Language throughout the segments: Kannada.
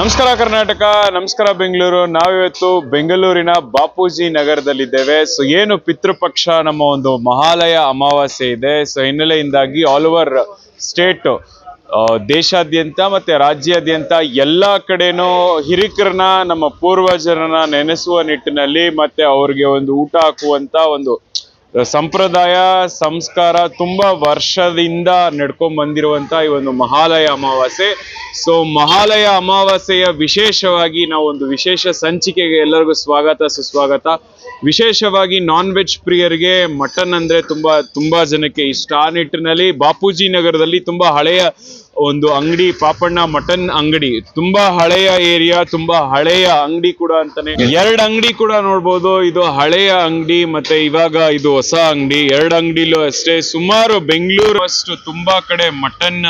ನಮಸ್ಕಾರ ಕರ್ನಾಟಕ, ನಮಸ್ಕಾರ ಬೆಂಗಳೂರು. ನಾವಿವತ್ತು ಬೆಂಗಳೂರಿನ ಬಾಪೂಜಿ ನಗರದಲ್ಲಿದ್ದೇವೆ. ಸೊ ಏನು ಪಿತೃಪಕ್ಷ ನಮ್ಮ ಒಂದು ಮಹಾಲಯ ಅಮಾವಾಸ್ಯೆ ಇದೆ. ಸೊ ಹಿನ್ನೆಲೆಯಿಂದಾಗಿ ಆಲ್ ಓವರ್ ಸ್ಟೇಟ್ ದೇಶಾದ್ಯಂತ ಮತ್ತೆ ರಾಜ್ಯಾದ್ಯಂತ ಎಲ್ಲ ಕಡೆನೂ ಹಿರಿಕರನ್ನ, ನಮ್ಮ ಪೂರ್ವಜರನ್ನ ನೆನೆಸುವ ನಿಟ್ಟಿನಲ್ಲಿ ಮತ್ತೆ ಅವ್ರಿಗೆ ಒಂದು ಊಟ ಹಾಕುವಂತ ಒಂದು ಸಂಪ್ರದಾಯ, ಸಂಸ್ಕಾರ ತುಂಬಾ ವರ್ಷದಿಂದ ನಡ್ಕೊಂಡ್ ಬಂದಿರುವಂತ ಈ ಒಂದು ಮಹಾಲಯ ಅಮಾವಾಸ್ಯೆ. ಸೊ ಮಹಾಲಯ ಅಮಾವಾಸ್ಯೆಯ ವಿಶೇಷವಾಗಿ ನಾವು ಒಂದು ವಿಶೇಷ ಸಂಚಿಕೆಗೆ ಎಲ್ಲರಿಗೂ ಸ್ವಾಗತ, ಸುಸ್ವಾಗತ. ವಿಶೇಷವಾಗಿ ನಾನ್ ವೆಜ್ ಪ್ರಿಯರಿಗೆ ಮಟನ್ ಅಂದ್ರೆ ತುಂಬಾ ತುಂಬಾ ಜನಕ್ಕೆ ಇಷ್ಟ. ಆ ನಿಟ್ಟಿನಲ್ಲಿ ಬಾಪೂಜಿ ನಗರದಲ್ಲಿ ತುಂಬಾ ಹಳೆಯ ಒಂದು ಅಂಗಡಿ, ಪಾಪಣ್ಣ ಮಟನ್ ಅಂಗಡಿ. ತುಂಬಾ ಹಳೆಯ ಏರಿಯಾ, ತುಂಬಾ ಹಳೆಯ ಅಂಗಡಿ ಕೂಡ ಅಂತಾನೆ. ಎರಡ್ ಅಂಗಡಿ ಕೂಡ ನೋಡ್ಬೋದು. ಇದು ಹಳೆಯ ಅಂಗಡಿ ಮತ್ತೆ ಇವಾಗ ಇದು ಹೊಸ ಅಂಗಡಿ. ಎರಡ್ ಅಂಗಡಿಲೂ ಅಷ್ಟೇ. ಸುಮಾರು ಬೆಂಗಳೂರು ಅಷ್ಟು ತುಂಬಾ ಕಡೆ ಮಟನ್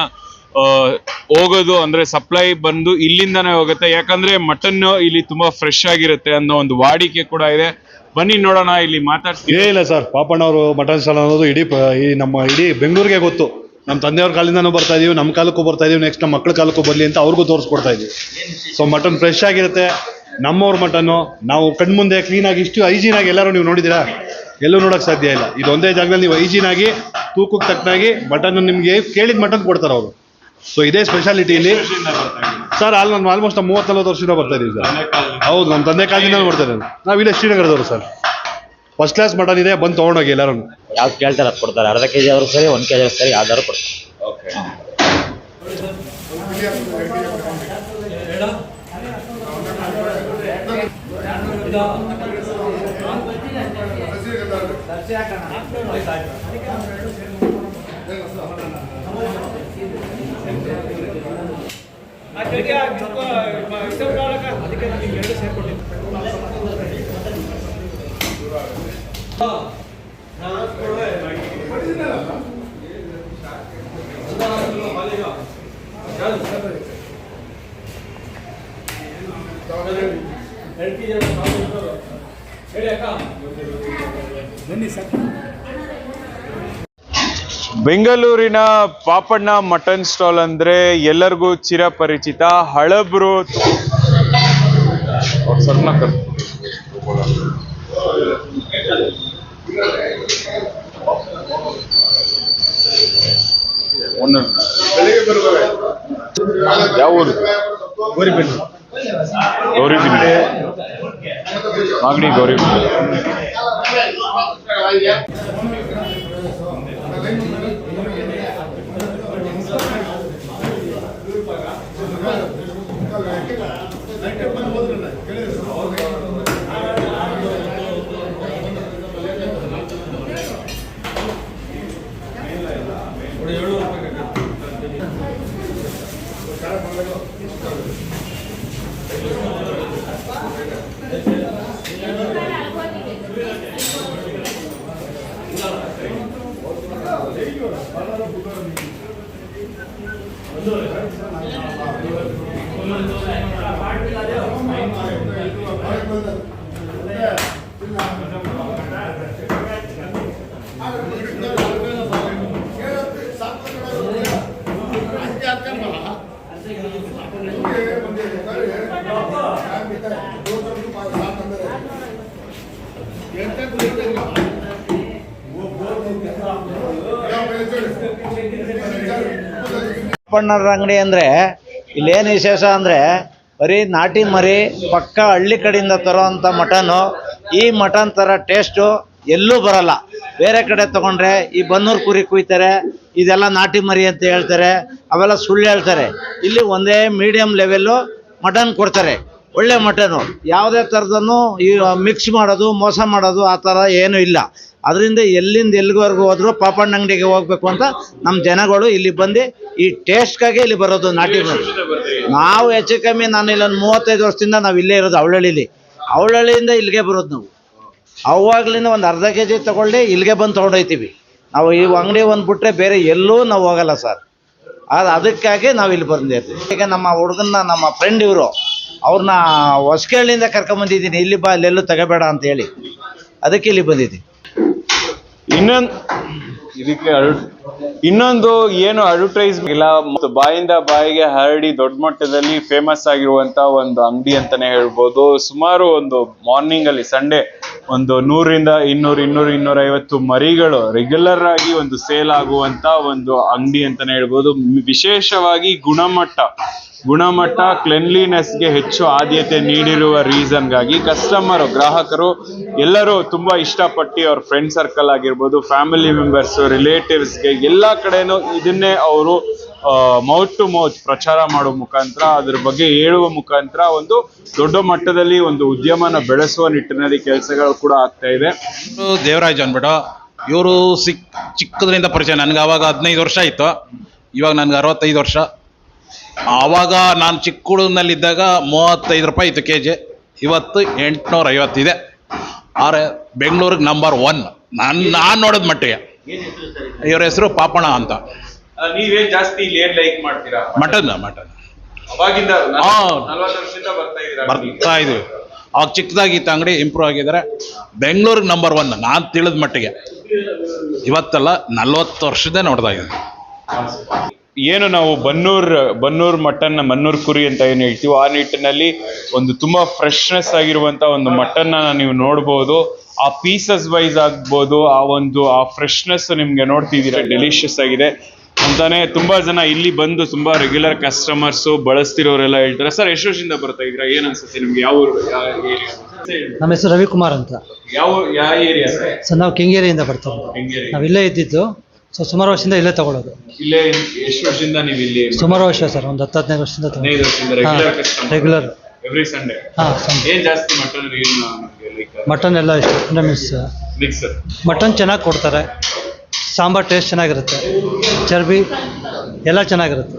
ಹೋಗೋದು ಅಂದ್ರೆ ಸಪ್ಲೈ ಬಂದು ಇಲ್ಲಿಂದಾನೇ ಹೋಗುತ್ತೆ. ಯಾಕಂದ್ರೆ ಮಟನ್ ಇಲ್ಲಿ ತುಂಬಾ ಫ್ರೆಶ್ ಆಗಿರುತ್ತೆ ಅನ್ನೋ ಒಂದು ವಾಡಿಕೆ ಕೂಡ ಇದೆ. ಬನ್ನಿ ನೋಡೋಣ, ಇಲ್ಲಿ ಮಾತಾಡ್ತೀವಿ ಇಲ್ಲ ಸರ್, ಪಾಪಣ್ಣವರು ಮಟನ್ ಸ್ಟಾಲ್ ಅನ್ನೋದು ಇಡೀ ಈ ನಮ್ಮ ಇಡೀ ಬೆಂಗಳೂರಿಗೆ ಗೊತ್ತು. ನಮ್ಮ ತಂದೆಯವ್ರ ಕಾಲಿಂದನೂ ಬರ್ತಾ ಇದೀವಿ ನಮ್ಮ ಕಾಲಕ್ಕೂ ಬರ್ತಾ ಇದೀವಿ ನೆಕ್ಸ್ಟ್ ನಮ್ಮ ಮಕ್ಕಳ ಕಾಲಕ್ಕೂ ಬರಲಿ ಅಂತ ಅವ್ರಿಗೂ ತೋರಿಸ್ಕೊಡ್ತಾ ಇದೀವಿ. ಸೊ ಮಟನ್ ಫ್ರೆಶ್ ಆಗಿರುತ್ತೆ. ನಮ್ಮವ್ರ ಮಟನ್ನು ನಾವು ಕಣ್ಮುಂದೆ ಕ್ಲೀನಾಗಿ ಇಷ್ಟು ಹೈಜೀನ್ ಆಗಿ ಎಲ್ಲರೂ ನೀವು ನೋಡಿದ್ದೀರಾ? ಎಲ್ಲೂ ನೋಡೋಕೆ ಸಾಧ್ಯ ಇಲ್ಲ. ಇದು ಒಂದೇ ಜಾಗದಲ್ಲಿ ನೀವು ಹೈಜೀನ್ ಆಗಿ ತೂಕಕ್ಕೆ ತಕ್ಕನಾಗಿ ಮಟನ್ ನಿಮಗೆ ಕೇಳಿದ ಮಟನ್ ಕೊಡ್ತಾರೆ ಅವರು. ಸೊ ಇದೇ ಸ್ಪೆಷಾಲಿಟಿ ಇಲ್ಲಿ. ಸರ್ ಅಲ್ಲಿ ನಾನು ಆಲ್ಮೋಸ್ಟ್ ಮೂವತ್ತು ನಲ್ವತ್ತು ವರ್ಷದಿಂದ ಬರ್ತಾ ಇದೀವಿ ಸರ್ ಹೌದು ನಮ್ಮ ತಂದೆ ಕಾಲದಿಂದ ಬರ್ತಾ ನಾವು ಇಲ್ಲೇ ಶ್ರೀನಗರದವರು ಸರ್ ಫಸ್ಟ್ ಕ್ಲಾಸ್ ಮಟನ್ ಇದೆ ಬಂದು ತೊಗೊಂಡೋಗಿ ಎಲ್ಲರೂ ಯಾವ್ದು ಕೇಳ್ತಾರೆ ಅದು ಕೊಡ್ತಾರೆ ಅರ್ಧ ಕೆ ಜಿ ಆದ್ರೂ ಸರಿ ಒಂದು ಕೆ ಜಿ ಆದ್ರೂ ಸರಿ ಯಾವ್ದಾದ್ರು ಕೊಡ್ತಾರೆ ಬೆಂಗಳೂರಿನ ಪಾಪಣ್ಣ ಮಟನ್ ಸ್ಟಾಲ್ ಅಂದ್ರೆ ಎಲ್ಲರಿಗೂ ಚಿರಪರಿಚಿತ ಹಳಬ್ರು. கௌரி பில் கௌரி பில் மார்க்கெட்டிங் கௌரி ಎಂತ ಅಪ್ಪಣ್ಣರ ಅಂಗಡಿ ಅಂದರೆ ಇಲ್ಲೇನು ವಿಶೇಷ ಅಂದರೆ ಬರೀ ನಾಟಿ ಮರಿ, ಪಕ್ಕ ಹಳ್ಳಿ ಕಡೆಯಿಂದ ತರೋವಂಥ ಮಟನು. ಈ ಮಟನ್ ಥರ ಟೇಸ್ಟು ಎಲ್ಲೂ ಬರಲ್ಲ. ಬೇರೆ ಕಡೆ ತಗೊಂಡ್ರೆ ಈ ಬನ್ನೂರು ಕುರಿ ಕುಯ್ತಾರೆ, ಇದೆಲ್ಲ ನಾಟಿ ಮರಿ ಅಂತ ಹೇಳ್ತಾರೆ, ಅವೆಲ್ಲ ಸುಳ್ಳು ಹೇಳ್ತಾರೆ. ಇಲ್ಲಿ ಒಂದೇ ಮೀಡಿಯಂ ಲೆವೆಲ್ಲು ಮಟನ್ ಕೊಡ್ತಾರೆ. ಒಳ್ಳೆ ಮಟನು. ಯಾವುದೇ ಥರದನ್ನು ಈ ಮಿಕ್ಸ್ ಮಾಡೋದು, ಮೋಸ ಮಾಡೋದು ಆ ಥರ ಏನೂ ಇಲ್ಲ. ಅದರಿಂದ ಎಲ್ಲಿಂದ ಎಲ್ಲಿವರೆಗೂ ಹೋದ್ರು ಪಾಪಣ್ಣ ಅಂಗಡಿಗೆ ಹೋಗ್ಬೇಕು ಅಂತ ನಮ್ಮ ಜನಗಳು ಇಲ್ಲಿ ಬಂದು ಈ ಟೇಸ್ಟ್ಗಾಗಿ ಇಲ್ಲಿ ಬರೋದು ನಾಟಿ ನಾವು ಹೆಚ್ಚು ಕಮ್ಮಿ ನಾನು ಇಲ್ಲೊಂದು ಮೂವತ್ತೈದು ವರ್ಷದಿಂದ ನಾವು ಇಲ್ಲೇ ಇರೋದು ಅವಳಹಳ್ಳಿಲಿ. ಅವಳಹಳ್ಳಿಯಿಂದ ಇಲ್ಲಿಗೆ ಬರೋದು ನಾವು. ಅವಾಗ್ಲಿಂದ ಒಂದು ಅರ್ಧ ಕೆ ಜಿ ತೊಗೊಳ್ಳಿ ಇಲ್ಲಿಗೆ ಬಂದು ತೊಗೊಂಡೋಗ್ತೀವಿ ನಾವು ಈ ಅಂಗಡಿ ಒಂದು ಬಿಟ್ರೆ ಬೇರೆ ಎಲ್ಲೂ ನಾವು ಹೋಗಲ್ಲ ಸರ್. ಅದು ಅದಕ್ಕಾಗಿ ನಾವು ಇಲ್ಲಿ ಬಂದಿರ್ತೀವಿ ಈಗ ನಮ್ಮ ಹುಡುಗನ್ನ ನಮ್ಮ ಫ್ರೆಂಡ್ ಇವರು, ಅವ್ರನ್ನ ಹೊಸಕೇಳಿಂದ ಕರ್ಕೊಂಬಂದಿದ್ದೀನಿ. ಇಲ್ಲಿ ಬಾ, ಅಲ್ಲೆಲ್ಲೂ ತಗೋಬೇಡ ಅಂತ ಹೇಳಿ. ಅದಕ್ಕೆ ಇಲ್ಲಿ ಬಂದಿದ್ದೀನಿ. ಇನ್ನೊಂದು ಇದಕ್ಕೆ ಇನ್ನೊಂದು ಏನು ಅಡ್ವರ್ಟೈಸ್ ಇಲ್ಲ. ಮತ್ತು ಬಾಯಿಂದ ಬಾಯಿಗೆ ಹರಡಿ ದೊಡ್ಡ ಮಟ್ಟದಲ್ಲಿ ಫೇಮಸ್ ಆಗಿರುವಂತ ಒಂದು ಅಂಗಡಿ ಅಂತಾನೆ ಹೇಳ್ಬೋದು. ಸುಮಾರು ಒಂದು ಮಾರ್ನಿಂಗ್ ಅಲ್ಲಿ ಸಂಡೇ ಒಂದು ನೂರಿಂದ ಇನ್ನೂರು ಇನ್ನೂರು ಇನ್ನೂರ ಐವತ್ತು ಮರಿಗಳು ರೆಗ್ಯುಲರ್ ಆಗಿ ಒಂದು ಸೇಲ್ ಆಗುವಂತ ಒಂದು ಅಂಗಡಿ ಅಂತಾನೆ ಹೇಳ್ಬೋದು. ವಿಶೇಷವಾಗಿ ಗುಣಮಟ್ಟ. ಗುಣಮಟ್ಟ ಕ್ಲೆನ್ಲಿನೆಸ್ಗೆ ಹೆಚ್ಚು ಆದ್ಯತೆ ನೀಡಿರುವ ರೀಸನ್ಗಾಗಿ ಕಸ್ಟಮರ್ ಗ್ರಾಹಕರು ಎಲ್ಲರೂ ತುಂಬಾ ಇಷ್ಟಪಟ್ಟು ಅವ್ರ ಫ್ರೆಂಡ್ ಸರ್ಕಲ್ ಆಗಿರ್ಬೋದು ಫ್ಯಾಮಿಲಿ ಮೆಂಬರ್ಸ್ ರಿಲೇಟಿವ್ಸ್ಗೆ ಎಲ್ಲ ಕಡೆನೂ ಇದನ್ನೇ ಅವರು ಮೌತ್ ಟು ಮೌತ್ ಪ್ರಚಾರ ಮಾಡೋ ಮುಖಾಂತರ, ಅದ್ರ ಬಗ್ಗೆ ಹೇಳುವ ಮುಖಾಂತರ ಒಂದು ದೊಡ್ಡ ಮಟ್ಟದಲ್ಲಿ ಒಂದು ಉದ್ಯಮನ ಬೆಳೆಸುವ ನಿಟ್ಟಿನಲ್ಲಿ ಕೆಲಸಗಳು ಕೂಡ ಆಗ್ತಾ ಇದೆ. ದೇವರಾಜ್ ಅಂದ್ಬಿಟ್ಟು, ಇವರು ಸಿಕ್, ಚಿಕ್ಕದ್ರಿಂದ ಪರಿಚಯ, ನನಗೆ ಅವಾಗ ಹದಿನೈದು ವರ್ಷ ಇತ್ತು. ಇವಾಗ ನನಗೆ ಅರವತ್ತೈದು ವರ್ಷ. ಆವಾಗ ನಾನು ಚಿಕ್ಕ ಹುಡುಗನಲ್ಲಿದ್ದಾಗ ಮೂವತ್ತೈದು ರೂಪಾಯಿ ಇತ್ತು ಕೆ ಜಿ ಇವತ್ತು ಎಂಟುನೂರ ಐವತ್ತಿದೆ ಆದರೆ ಬೆಂಗಳೂರಿಗೆ ನಂಬರ್ ಒನ್ ನಾನು ನಾನು ನೋಡಿದ ಮಟ್ಟಿಗೆ. ಇವ್ರ ಹೆಸರು ಪಾಪಣ ಅಂತ. ನೀವೇ ಜಾಸ್ತಿ ಇಲ್ಲಿ ಏನ್ ಲೈಕ್ ಮಾಡ್ತೀರಾ? Mutton mutton. ಅವಾಗಿಂದ ವರ್ಷದಿಂದ ಬರ್ತಾ ಇದೀವಿ ಅವಾಗ ಚಿಕ್ಕದಾಗಿತ್ತು ಅಂಗಡಿ ಇಂಪ್ರೂವ್ ಆಗಿದ್ದಾರೆ. ಬೆಂಗಳೂರಿಗೆ ನಂಬರ್ ಒನ್ ನಾನು ತಿಳಿದ ಮಟ್ಟಿಗೆ. ಇವತ್ತಲ್ಲ ನಲ್ವತ್ತು ವರ್ಷದೇ ನೋಡ್ತಾ ಇದ್ದೀನಿ. ಏನು ನಾವು ಬನ್ನೂರ್ ಬನ್ನೂರ್ ಮಟನ್ ಮನ್ನೂರ್ ಕುರಿ ಅಂತ ಏನು ಹೇಳ್ತೀವಿ ಆ ನಿಟ್ಟಿನಲ್ಲಿ ಒಂದು ತುಂಬಾ ಫ್ರೆಶ್ನೆಸ್ ಆಗಿರುವಂತ ಒಂದು ಮಟನ್ ನೀವು ನೋಡ್ಬೋದು. ಆ ಪೀಸಸ್ ವೈಸ್ ಆಗ್ಬೋದು ಆ ಒಂದು ಆ ಫ್ರೆಶ್ನೆಸ್ ನಿಮ್ಗೆ ನೋಡ್ತಿದ್ದೀರಾ ಡೆಲಿಷಿಯಸ್ ಆಗಿದೆ. ಅಂತಾನೆ ತುಂಬಾ ಜನ ಇಲ್ಲಿ ಬಂದು ತುಂಬಾ ರೆಗ್ಯುಲರ್ ಕಸ್ಟಮರ್ಸ್ ಬಳಸ್ತಿರೋರೆಲ್ಲ ಹೇಳ್ತಾರೆ. ಸರ್ ಎಷ್ಟು ವರ್ಷದಿಂದ ಬರ್ತಾ ಇದ್ರ ಏನ್ ಅನ್ಸುತ್ತೆ ನಿಮ್ಗೆ? ಯಾವ ಊರು ಯಾವ ನಮ್ಮ ಹೆಸರು ರವಿಕುಮಾರ್ ಅಂತ. ಯಾವ ಯಾವ ಏರಿಯಾ ಸರ್ ಸೊ ನಾವು ಕೆಂಗೇರಿಯಿಂದ ಬರ್ತೀವಿ ನಾವ್ ನಾವು ಇಲ್ಲೇ ಇದ್ದಿದ್ದು. ಸೊ ಸುಮಾರು ವರ್ಷದಿಂದ ಇಲ್ಲೇ ತಗೊಳ್ಳೋದು ಇಲ್ಲೇ ಎಷ್ಟು ವರ್ಷದಿಂದ ನೀವು ಇಲ್ಲಿ? ಸುಮಾರು ವರ್ಷ ಸರ್ ಒಂದು ಹತ್ತು ಹದಿನೈದು ವರ್ಷದಿಂದ ಹದಿನೈದು ವರ್ಷದಿಂದ regular customer regular every Sunday ಹಾಂ ಏನ್ ಜಾಸ್ತಿ ಮಟನ್ ಏನು ನಮಗೆ ಲೈಕ್ ಮಟನ್ ಎಲ್ಲ ಇಷ್ಟ ಮಿಕ್ಸ್ ಮಿಕ್ಸ್ ಮಟನ್ ಚೆನ್ನಾಗಿ ಕೊಡ್ತಾರೆ. ಸಾಂಬಾರ್ ಟೇಸ್ಟ್ ಚೆನ್ನಾಗಿರುತ್ತೆ. ಚರ್ಬಿ ಎಲ್ಲ ಚೆನ್ನಾಗಿರುತ್ತೆ.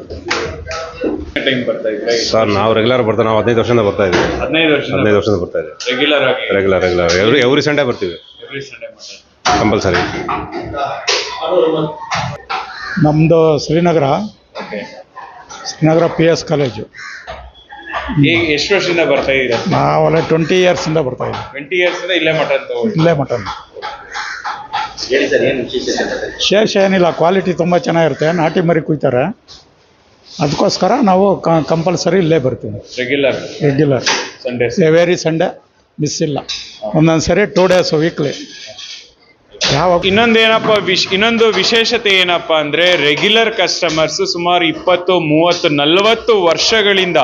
ಟೈಮ್ ಬರ್ತಾ ಇದ್ರೆ ಸರ್ ನಾವು ರೆಗ್ಯುಲರ್ ಬರ್ತಾ ನಾವು ಹದಿನೈದು ವರ್ಷದಿಂದ ಬರ್ತಾ ಇದ್ದೀವಿ ಹದಿನೈದು ವರ್ಷ ಹದಿನೈದು ವರ್ಷದಿಂದ ಬರ್ತಾ ಇದ್ದೀವಿ ರೆಗ್ಯುಲರ್ ಆಗಿ? Regular regular every every Sunday ಬರ್ತೀವಿ. ಎವ್ರಿ ಸಂಡೇ ಮಟನ್ ಕಂಪಲ್ಸರಿ ನಮ್ಮದು Srinagar. Okay Srinagar P S college ಈಗ ಎಷ್ಟು ವರ್ಷದಿಂದ ಬರ್ತಾ ಇದ್ದೀರಾ? ನಾವೆಲ್ಲ ಟ್ವೆಂಟಿ ಇಯರ್ಸಿಂದ ಬರ್ತಾ ಇದ್ದೀವಿ. ಟ್ವೆಂಟಿ ಇಯರ್ಸ್ ಇಂದ ಇಲ್ಲೇ ಮಟನ್ ತಗೊಳ್ಳಿ ಇಲ್ಲೇ ಮಟನ್ ಶೇಷ ಏನಿಲ್ಲ ಕ್ವಾಲಿಟಿ ತುಂಬ ಚೆನ್ನಾಗಿರುತ್ತೆ ನಾಟಿ ಮರಿ ಕುಯ್ತಾರೆ. ಅದಕ್ಕೋಸ್ಕರ ನಾವು ಕಂಪಲ್ಸರಿ ಇಲ್ಲೇ ಬರ್ತೀವಿ. Regular regular Sunday every Sunday miss ಇಲ್ಲ. ಒಂದೊಂದು ಸರಿ ಟೂ ಡೇಸ್ ವೀಕ್ಲಿ ಇನ್ನೊಂದೇನಪ್ಪ ವಿಶ್ ಇನ್ನೊಂದು ವಿಶೇಷತೆ ಏನಪ್ಪ ಅಂದ್ರೆ ರೆಗ್ಯುಲರ್ ಕಸ್ಟಮರ್ಸ್ ಸುಮಾರು ಇಪ್ಪತ್ತು ಮೂವತ್ತು ನಲವತ್ತು ವರ್ಷಗಳಿಂದ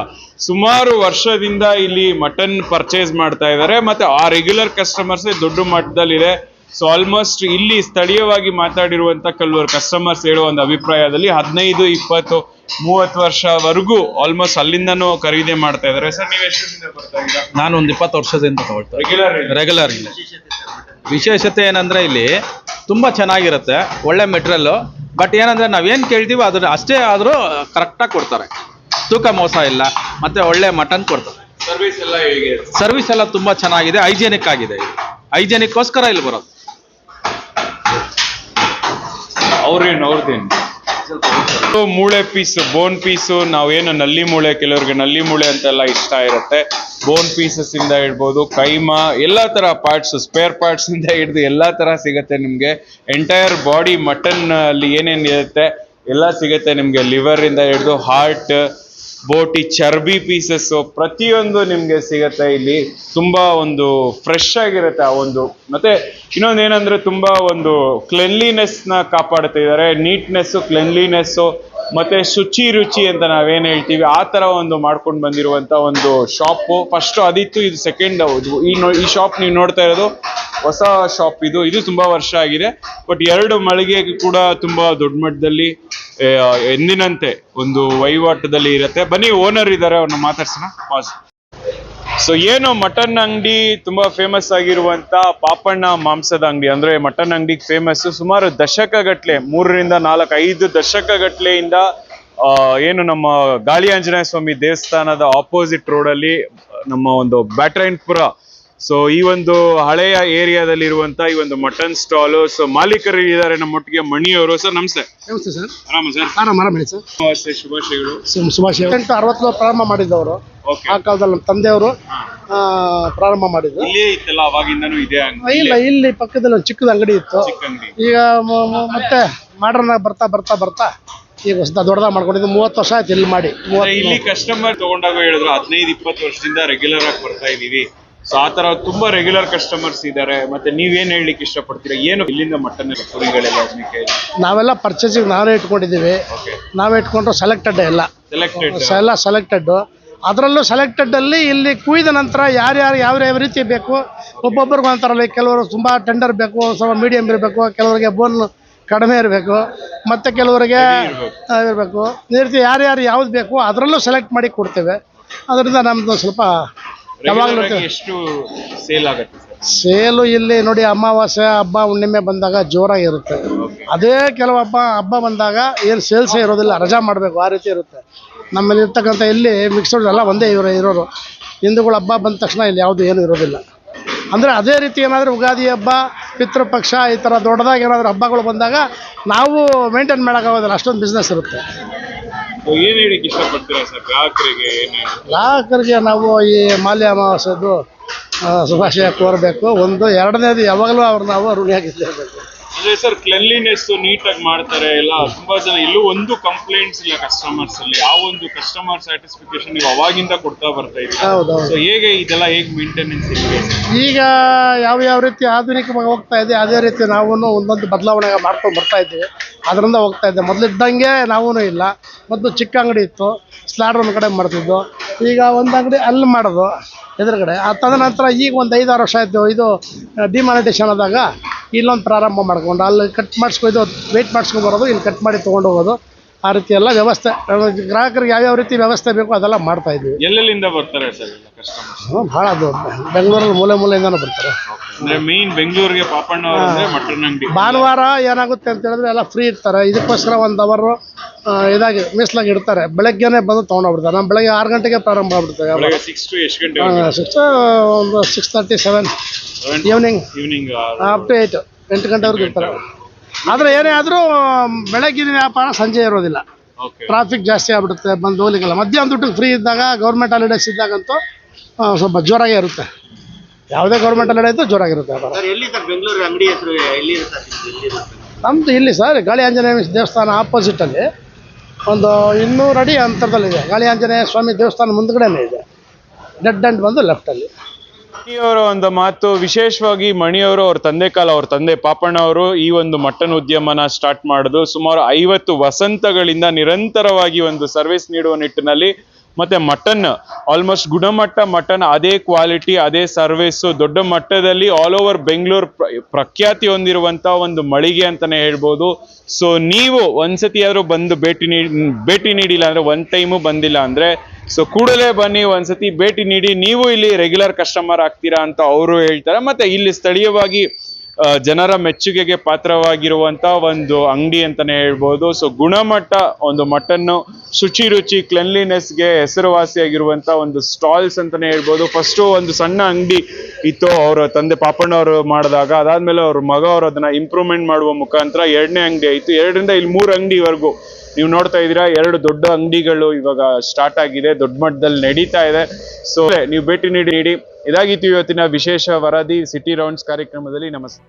ಸುಮಾರು ವರ್ಷದಿಂದ ಇಲ್ಲಿ ಮಟನ್ ಪರ್ಚೇಸ್ ಮಾಡ್ತಾ ಇದ್ದಾರೆ. ಮತ್ತೆ ಆ ರೆಗ್ಯುಲರ್ ಕಸ್ಟಮರ್ಸ್ ದೊಡ್ಡ ಮಟ್ಟದಲ್ಲಿದೆ. ಸೊ ಆಲ್ಮೋಸ್ಟ್ ಇಲ್ಲಿ ಸ್ಥಳೀಯವಾಗಿ ಮಾತಾಡಿರುವಂತ ಕೆಲವರು ಕಸ್ಟಮರ್ಸ್ ಹೇಳುವ ಒಂದು ಅಭಿಪ್ರಾಯದಲ್ಲಿ ಹದಿನೈದು ಇಪ್ಪತ್ತು ಮೂವತ್ತು ವರ್ಷವರೆಗೂ ಆಲ್ಮೋಸ್ಟ್ ಅಲ್ಲಿಂದನೂ ಖರೀದಿ ಮಾಡ್ತಾ ಇದ್ದಾರೆ. ಸರ್ ನೀವು ಎಷ್ಟು ವರ್ಷದಿಂದ ಬರ್ತಾ ಇದ್ದೀರಾ? ನಾನು ಒಂದು ಇಪ್ಪತ್ತು ವರ್ಷದಿಂದ ತಗೊಳ್ತಾ ರೆಗ್ಯುಲರ್ ರೆಗ್ಯುಲರ್ ಇಲ್ಲಿ. ವಿಶೇಷತೆ ಏನಂದ್ರೆ ಇಲ್ಲಿ ತುಂಬಾ ಚೆನ್ನಾಗಿರುತ್ತೆ ಒಳ್ಳೆ ಮೆಟೀರಿಯಲ್ಲು ಬಟ್ ಏನಂದ್ರೆ ನಾವೇನು ಕೇಳ್ತೀವಿ ಅದ್ರ ಅಷ್ಟೇ ಆದರೂ ಕರೆಕ್ಟಾಗಿ ಕೊಡ್ತಾರೆ. ತೂಕ ಮೋಸ ಇಲ್ಲ ಮತ್ತೆ ಒಳ್ಳೆ ಮಟನ್ ಕೊಡ್ತಾರೆ. ಸರ್ವಿಸ್ ಎಲ್ಲ ಹೇಗೆ? ಸರ್ವಿಸ್ ಎಲ್ಲ ತುಂಬಾ ಚೆನ್ನಾಗಿದೆ ಹೈಜೆನಿಕ್ ಆಗಿದೆ ಹೈಜೆನಿಕ್ ಹೈಜೆನಿಕ್ಕೋಸ್ಕರ ಇಲ್ಲಿ ಬರೋದು. ಅವ್ರೇನು ಅವ್ರದ್ದೇನು? ಮೂಳೆ ಪೀಸ್ ಬೋನ್ ಪೀಸು ನಾವೇನು ನಲ್ಲಿ ಮೂಳೆ, ಕೆಲವರಿಗೆ ನಲ್ಲಿ ಮೂಳೆ ಅಂತೆಲ್ಲ ಇಷ್ಟ ಇರುತ್ತೆ. ಬೋನ್ ಪೀಸಸ್ ಇಂದ ಇಡ್ಬೋದು, ಕೈಮಾ, ಎಲ್ಲಾ ತರ ಪಾರ್ಟ್ಸ್ ಸ್ಪೇರ್ ಪಾರ್ಟ್ಸ್ ಇಂದ ಹಿಡಿದು ಎಲ್ಲಾ ತರ ಸಿಗುತ್ತೆ ನಿಮ್ಗೆ. ಎಂಟೈರ್ ಬಾಡಿ ಮಟನ್ ಅಲ್ಲಿ ಏನೇನ್ ಇರುತ್ತೆ, ಎಲ್ಲ ಸಿಗುತ್ತೆ ನಿಮ್ಗೆ. ಲಿವರ್ ಇಂದ ಹಿಡಿದು ಹಾರ್ಟ್ ಬೋಟಿ ಚರ್ಬಿ ಪೀಸಸ್ ಪ್ರತಿಯೊಂದು ನಿಮ್ಗೆ ಸಿಗತ್ತೆ. ಇಲ್ಲಿ ತುಂಬಾ ಒಂದು ಫ್ರೆಶ್ ಆಗಿರುತ್ತೆ ಆ ಒಂದು. ಮತ್ತೆ ಇನ್ನೊಂದು ಏನಂದ್ರೆ ತುಂಬಾ ಒಂದು ಕ್ಲೆನ್ಲಿನೆಸ್ನ ಕಾಪಾಡ್ತಾ ಇದ್ದಾರೆ ನೀಟ್ನೆಸ್ ಕ್ಲೆನ್ಲಿನೆಸ್ ಮತ್ತೆ ಶುಚಿ ರುಚಿ ಅಂತ ನಾವೇನ್ ಹೇಳ್ತೀವಿ, ಆ ತರ ಒಂದು ಮಾಡ್ಕೊಂಡು ಬಂದಿರುವಂತ ಒಂದು ಶಾಪು. ಫಸ್ಟ್ ಅದಿತ್ತು, ಇದು ಸೆಕೆಂಡ್ ಈ ಈ ಶಾಪ್ ನೀವು ನೋಡ್ತಾ ಇರೋದು ಹೊಸ ಶಾಪ್ ಇದು. ಇದು ತುಂಬಾ ವರ್ಷ ಆಗಿದೆ. ಬಟ್ ಎರಡು ಮಳಿಗೆ ಕೂಡ ತುಂಬಾ ದೊಡ್ಡ ಮಟ್ಟದಲ್ಲಿ ಎಂದಿನಂತೆ ಒಂದು ವಹಿವಾಟದಲ್ಲಿ ಇರುತ್ತೆ. ಬನ್ನಿ ಓನರ್ ಇದ್ದಾರೆ ಅವ್ರನ್ನ ಮಾತಾಡ್ಸೋಣ. ಪಾಸ್ ಸೊ ಏನು ಮಟನ್ ಅಂಗಡಿ ತುಂಬಾ ಫೇಮಸ್ ಆಗಿರುವಂತ ಪಾಪಣ್ಣ ಮಾಂಸದ ಅಂಗಡಿ? ಅಂದ್ರೆ ಮಟನ್ ಅಂಗಡಿಗೆ ಫೇಮಸ್ ಸುಮಾರು ದಶಕಗಟ್ಲೆ, ಮೂರರಿಂದ ನಾಲ್ಕು, ಐದು ದಶಕಗಟ್ಟಲೆಯಿಂದ ಏನು ನಮ್ಮ ಗಾಳಿ ಆಂಜನೇಯ ಸ್ವಾಮಿ ದೇವಸ್ಥಾನದ ಆಪೋಸಿಟ್ ರೋಡ್ ಅಲ್ಲಿ ನಮ್ಮ ಒಂದು ಬ್ಯಾಟ್ರೈನ್ಪುರ ಸೊ ಈ ಒಂದು ಹಳೆಯ ಏರಿಯಾದಲ್ಲಿ ಇರುವಂತ ಈ ಒಂದು ಮಟನ್ ಸ್ಟಾಲ್ ಸೊ ಮಾಲೀಕರು ಇದ್ದಾರೆ ನಮ್ಮೊಟ್ಟಿಗೆ ಮಣಿಯವರು. ಸರ್ ನಮಸ್ತೆ. ನಮಸ್ತೆ ಸರ್ ಆರಾಮ ಸರ್ ಆರಾಮ ಆರಾಮ ಹೇಳಿ ಸರ್ ನಮಸ್ತೆ ಶುಭಾಶಯಗಳು. ಸುಭಾಷ್ ಎಂಟು ಅರವತ್ತು ಪ್ರಾರಂಭ ಮಾಡಿದ್ದವರು. ಆ ಕಾಲದಲ್ಲಿ ನಮ್ಮ ತಂದೆಯವರು ಆ, ಪ್ರಾರಂಭ ಮಾಡಿದ್ರು ಇಲ್ಲೇ ಇತ್ತಲ್ಲ ಅವಾಗಿಂದನೂ ಇದೆ ಇಲ್ಲ ಇಲ್ಲಿ ಪಕ್ಕದಲ್ಲಿ ಒಂದು ಚಿಕ್ಕದ ಅಂಗಡಿ ಇತ್ತು. ಈಗ ಮತ್ತೆ ಮಾಡ್ರನ್ ಬರ್ತಾ ಬರ್ತಾ ಬರ್ತಾ ಈಗ ಹೊಸದ ದೊಡ್ಡದಾಗ ಮಾಡ್ಕೊಂಡಿದ್ದು ಮೂವತ್ತು ವರ್ಷ ಆಯ್ತು ಇಲ್ಲಿ ಮಾಡಿ. ಇಲ್ಲಿ ಕಸ್ಟಮರ್ ತಗೊಂಡಾಗ ಹೇಳಿದ್ರು ಹದಿನೈದು ಇಪ್ಪತ್ತು ವರ್ಷದಿಂದ ರೆಗ್ಯುಲರ್ ಆಗಿ ಬರ್ತಾ ಇದೀವಿ ಸೊ ಆ ತರ ತುಂಬಾ ರೆಗ್ಯುಲರ್ ಕಸ್ಟಮರ್ಸ್ ಇದ್ದಾರೆ ಮತ್ತೆ ನೀವೇನ್ ಹೇಳಲಿಕ್ಕೆ ಇಷ್ಟಪಡ್ತೀರಾ? ಏನು ಇಲ್ಲಿಂದ ಮಟನ್ ಕುರಿಗಳೆಲ್ಲ ಅದಕ್ಕೆ ನಾವೆಲ್ಲ ಪರ್ಚೇಸಿಂಗ್ ನಾವೇ ಇಟ್ಕೊಂಡಿದ್ದೀವಿ. ನಾವೇ ಇಟ್ಕೊಂಡ್ರು ಸೆಲೆಕ್ಟೆಡ್ ಎಲ್ಲ. ಸೆಲೆಕ್ಟೆಡ್ ಎಲ್ಲ ಸೆಲೆಕ್ಟೆಡ್ ಅದರಲ್ಲೂ ಸೆಲೆಕ್ಟೆಡ್ ಅಲ್ಲಿ ಇಲ್ಲಿ ಕುಯ್ದ ನಂತರ ಯಾರ್ಯಾರು ಯಾವ ಯಾವ ರೀತಿ ಬೇಕು ಒಬ್ಬೊಬ್ಬರಿಗೂ ಅಂತಾರಲ್ಲ ಕೆಲವರು ತುಂಬಾ ಟೆಂಡರ್ ಬೇಕು ಸ್ವಲ್ಪ ಮೀಡಿಯಂ ಇರಬೇಕು ಕೆಲವರಿಗೆ ಬೋನ್ ಕಡಿಮೆ ಇರಬೇಕು ಮತ್ತೆ ಕೆಲವರಿಗೆ ಇರಬೇಕು. ಈ ರೀತಿ ಯಾರ್ಯಾರು ಯಾವ್ದು ಬೇಕು ಅದರಲ್ಲೂ ಸೆಲೆಕ್ಟ್ ಮಾಡಿ ಕೊಡ್ತೇವೆ. ಅದರಿಂದ ನಮ್ದು ಸ್ವಲ್ಪ ಯಾವಾಗಲೂ ಎಷ್ಟು ಸೇಲ್ ಆಗುತ್ತೆ ಸರ್ ಸೇಲು ಇಲ್ಲಿ ನೋಡಿ ಅಮಾವಾಸ್ಯೆ ಹಬ್ಬ ಹುಣ್ಣಿಮೆ ಬಂದಾಗ ಜೋರಾಗಿ ಇರುತ್ತೆ. ಅದೇ ಕೆಲವು ಹಬ್ಬ ಹಬ್ಬ ಬಂದಾಗ ಏನು ಸೇಲ್ಸೇ ಇರೋದಿಲ್ಲ ರಜಾ ಮಾಡಬೇಕು ಆ ರೀತಿ ಇರುತ್ತೆ. ನಮ್ಮಲ್ಲಿ ಇರ್ತಕ್ಕಂಥ ಇಲ್ಲಿ ಮಿಕ್ಸ್ಡ್ ಎಲ್ಲ ಒಂದೇ ಇವರು ಇರೋರು. ಹಿಂದೂಗಳ ಹಬ್ಬ ಬಂದ ತಕ್ಷಣ ಇಲ್ಲಿ ಯಾವುದು ಏನು ಇರೋದಿಲ್ಲ. ಅಂದರೆ ಅದೇ ರೀತಿ ಏನಾದರೂ ಉಗಾದಿ ಹಬ್ಬ ಪಿತೃಪಕ್ಷ ಈ ಥರ ದೊಡ್ಡದಾಗಿ ಏನಾದರೂ ಹಬ್ಬಗಳು ಬಂದಾಗ ನಾವು ಮೇಂಟೈನ್ ಮಾಡೋಕ್ಕಾಗೋದಿಲ್ಲ ಅಷ್ಟೊಂದು ಬಿಸ್ನೆಸ್ ಇರುತ್ತೆ. ಏನ್ ಹೇಳಿಕ್ಕೆ ಇಷ್ಟಪಡ್ತೀರಾ ಸರ್? ಗ್ರಾಹಕರಿಗೆ ನಾವು ಈ ಮಾಲ್ಯ ಅಮಾವಾಸ್ಯದ್ದು ಶುಭಾಶಯ ಕೋರಬೇಕು. ಒಂದು, ಎರಡನೇದು ಯಾವಾಗಲೂ ಅವ್ರು ನಾವು ಋಣಿಯಾಗಿದ್ದೇಬೇಕು ಅಂದ್ರೆ ಸರ್ ಕ್ಲೆನ್ಲಿನೆಸ್ ನೀಟಾಗಿ ಮಾಡ್ತಾರೆ ಎಲ್ಲ. ತುಂಬಾ ಜನ ಇಲ್ಲೂ ಒಂದು ಕಂಪ್ಲೇಂಟ್ಸ್ ಇಲ್ಲ ಕಸ್ಟಮರ್ಸ್ ಅಲ್ಲಿ. ಆ ಒಂದು ಕಸ್ಟಮರ್ ಸ್ಯಾಟಿಸ್ಫಿಕೇಶನ್ ನೀವು ಅವಾಗಿಂದ ಕೊಡ್ತಾ ಬರ್ತಾ ಇದ್ದೀರಾ? ಹೌದೌದು. ಸೊ ಹೇಗೆ ಇದೆಲ್ಲ ಹೇಗೆ ಮೇಂಟೆನೆನ್ಸ್ ಇದೆ ಈಗ ಯಾವ ಯಾವ ರೀತಿ ಆಧುನಿಕವಾಗಿ ಹೋಗ್ತಾ ಇದೆ ಅದೇ ರೀತಿ ನಾವು ಒಂದೊಂದು ಬದಲಾವಣೆ ಮಾಡ್ಕೊಂಡು ಬರ್ತಾ ಇದ್ದೀವಿ. ಅದರಿಂದ ಹೋಗ್ತಾ ಇದ್ದೆ ಮೊದಲಿದ್ದಂಗೆ ನಾವೂ ಇಲ್ಲ. ಮೊದಲು ಚಿಕ್ಕ ಅಂಗಡಿ ಇತ್ತು. ಸ್ಲಾಡ್ ಒಂದು ಕಡೆ ಮಾಡ್ತಿದ್ದು. ಈಗ ಒಂದು ಅಂಗಡಿ ಅಲ್ಲಿ ಮಾಡೋದು ಎದುರುಗಡೆ. ಆ ತದನಂತರ ಈಗ ಒಂದು ಐದಾರು ವರ್ಷ ಆಯಿತು. ಇದು ಡಿಮಾನಿಟೇಷನ್ ಆದಾಗ ಇಲ್ಲೊಂದು ಪ್ರಾರಂಭ ಮಾಡ್ಕೊಂಡು ಅಲ್ಲಿ ಕಟ್ ಮಾಡಿಸ್ಕೊಂಡು ವೆಯ್ಟ್ ಮಾಡಿಸ್ಕೊಂಡು ಬರೋದು ಇಲ್ಲಿ ಕಟ್ ಮಾಡಿ ತೊಗೊಂಡು ಹೋಗೋದು. ಆ ರೀತಿ ಎಲ್ಲ ವ್ಯವಸ್ಥೆ. ಗ್ರಾಹಕರಿಗೆ ಯಾವ್ಯಾವ ರೀತಿ ವ್ಯವಸ್ಥೆ ಬೇಕು ಅದೆಲ್ಲ ಮಾಡ್ತಾ ಇದ್ದೀವಿ ಎಲ್ಲೆಲ್ಲಿಂದ ಬರ್ತಾರೆ ಸರ್ ಭಾಳ ಅದು. ಬೆಂಗಳೂರಲ್ಲಿ ಮೂಲೆ ಮೂಲೆಯಿಂದನೂ ಬರ್ತಾರೆ. ಮೇನ್ ಬೆಂಗಳೂರಿಗೆ ಪಾಪಣ್ಣ ಭಾನುವಾರ ಏನಾಗುತ್ತೆ ಅಂತ ಹೇಳಿದ್ರೆ ಎಲ್ಲ ಫ್ರೀ ಇರ್ತಾರೆ. ಇದಕ್ಕೋಸ್ಕರ ಒಂದು ಅವರು ಇದಾಗಿ ಮೀಸಲಾಗಿ ಇಡ್ತಾರೆ. ಬೆಳಗ್ಗೆನೇ ಬಂದು ತೊಗೊಂಡೋಗ್ಬಿಡ್ತಾರೆ. ನಮ್ಮ ಬೆಳಗ್ಗೆ ಆರು ಗಂಟೆಗೆ ಪ್ರಾರಂಭ ಆಗ್ಬಿಡ್ತೇವೆ ಬೆಳಗ್ಗೆ ಸಿಕ್ಸ್ ಟು ಎಷ್ಟು ಗಂಟೆ ಸಿಕ್ಸ್ ಒಂದು six thirty seven evening evening up to eight ಎಂಟು ಗಂಟೆವರೆಗೂ ಇರ್ತಾರೆ. ಆದರೆ ಏನೇ ಆದರೂ ಬೆಳಗ್ಗಿನ ವ್ಯಾಪಾರ ಸಂಜೆ ಇರೋದಿಲ್ಲ. ಓಕೆ ಟ್ರಾಫಿಕ್ ಜಾಸ್ತಿ ಆಗ್ಬಿಡುತ್ತೆ ಬಂದು ಹೋಗ್ಲಿಕ್ಕೆಲ್ಲ. ಮಧ್ಯಾಹ್ನ ದುಡ್ಡು ಫ್ರೀ ಇದ್ದಾಗ ಗೌರ್ಮೆಂಟ್ ಹಾಲಿಡೇಸ್ ಇದ್ದಾಗಂತೂ ಸ್ವಲ್ಪ ಜೋರಾಗೇ ಇರುತ್ತೆ. ಯಾವುದೇ ಗೌರ್ಮೆಂಟ್ ಹಾಲಿಡೇ ಇದ್ದು ಜೋರಾಗಿರುತ್ತೆ ವ್ಯಾಪಾರ. ನಮ್ಮದು ಇಲ್ಲಿ ಸರ್ ಗಾಳಿ ಆಂಜನೇಯ ದೇವಸ್ಥಾನ ಆಪೋಸಿಟಲ್ಲಿ ಒಂದು ಇನ್ನೂರು ಅಡಿ ಅಂತರದಲ್ಲಿದೆ. ಗಾಳಿ ಆಂಜನೇಯ ಸ್ವಾಮಿ ದೇವಸ್ಥಾನ ಮುಂದ್ಗಡೆನೇ ಇದೆ. ಡೆಡ್ ಅಂಡ್ ಬಂದು ಲೆಫ್ಟಲ್ಲಿ ಮಣಿಯವರ ಒಂದು ಮಾತು, ವಿಶೇಷವಾಗಿ ಮಣಿಯವರು ಅವ್ರ ತಂದೆ ಕಾಲ, ಅವ್ರ ತಂದೆ ಪಾಪಣ್ಣ ಅವರು ಈ ಒಂದು ಮಟನ್ ಉದ್ಯಮನ ಸ್ಟಾರ್ಟ್ ಮಾಡಿದ್ರು. ಸುಮಾರು ಐವತ್ತು ವಸಂತಗಳಿಂದ ನಿರಂತರವಾಗಿ ಒಂದು ಸರ್ವಿಸ್ ನೀಡುವ ನಿಟ್ಟಿನಲ್ಲಿ ಮತ್ತೆ ಮಟನ್ ಆಲ್ಮೋಸ್ಟ್ ಗುಣಮಟ್ಟ ಮಟನ್ ಅದೇ ಕ್ವಾಲಿಟಿ ಅದೇ ಸರ್ವಿಸ್ ದೊಡ್ಡ ಮಟ್ಟದಲ್ಲಿ ಆಲ್ ಓವರ್ ಬೆಂಗಳೂರು ಪ್ರಖ್ಯಾತಿ ಹೊಂದಿರುವಂತ ಒಂದು ಮಳಿಗೆ ಅಂತಾನೆ ಹೇಳ್ಬೋದು. ಸೊ ನೀವು ಒಂದ್ಸತಿ ಆದರೂ ಬಂದು ಭೇಟಿ ನೀಡಿ ಭೇಟಿ ನೀಡಿಲ್ಲ ಅಂದ್ರೆ ಒನ್ ಟೈಮು ಬಂದಿಲ್ಲ ಅಂದ್ರೆ ಸೊ ಕೂಡಲೇ ಬನ್ನಿ, ಒಂದ್ಸತಿ ಭೇಟಿ ನೀಡಿ, ನೀವು ಇಲ್ಲಿ ರೆಗ್ಯುಲರ್ ಕಸ್ಟಮರ್ ಆಗ್ತೀರಾ ಅಂತ ಅವರು ಹೇಳ್ತಾರೆ. ಮತ್ತೆ ಇಲ್ಲಿ ಸ್ಥಳೀಯವಾಗಿ ಜನರ ಮೆಚ್ಚುಗೆಗೆ ಪಾತ್ರವಾಗಿರುವಂತ ಒಂದು ಅಂಗಡಿ ಅಂತಾನೆ ಹೇಳ್ಬೋದು. ಸೊ ಗುಣಮಟ್ಟ ಒಂದು ಮಟನ್ನು ಶುಚಿ ರುಚಿ ಕ್ಲೆನ್ಲಿನೆಸ್ಗೆ ಹೆಸರುವಾಸಿಯಾಗಿರುವಂತ ಒಂದು ಸ್ಟಾಲ್ಸ್ ಅಂತಾನೆ ಹೇಳ್ಬೋದು. ಫಸ್ಟು ಒಂದು ಸಣ್ಣ ಅಂಗಡಿ ಇತ್ತು ಅವರ ತಂದೆ ಪಾಪಣ್ಣ ಅವರು ಮಾಡಿದಾಗ. ಅದಾದ್ಮೇಲೆ ಅವ್ರ ಮಗ ಅವರು ಅದನ್ನ ಇಂಪ್ರೂವ್ಮೆಂಟ್ ಮಾಡುವ ಮುಖಾಂತರ ಎರಡನೇ ಅಂಗಡಿ ಆಯ್ತು. ಎರಡರಿಂದ ಇಲ್ಲಿ ಮೂರು ಅಂಗಡಿವರೆಗೂ ನೀವು ನೋಡ್ತಾ ಇದ್ದೀರಾ, ಎರಡು ದೊಡ್ಡ ಅಂಗಡಿಗಳು ಇವಾಗ ಸ್ಟಾರ್ಟ್ ಆಗಿದೆ, ದೊಡ್ಡ ಮಟ್ಟದಲ್ಲಿ ನಡೀತಾ ಇದೆ. ಸೊ ನೀವು ಭೇಟಿ ನೀಡಿ ನೀಡಿ ಇದಾಗಿತ್ತು ಇವತ್ತಿನ ವಿಶೇಷ ವರದಿ ಸಿಟಿ ರೌಂಡ್ಸ್ ಕಾರ್ಯಕ್ರಮದಲ್ಲಿ ನಮಸ್ತೆ.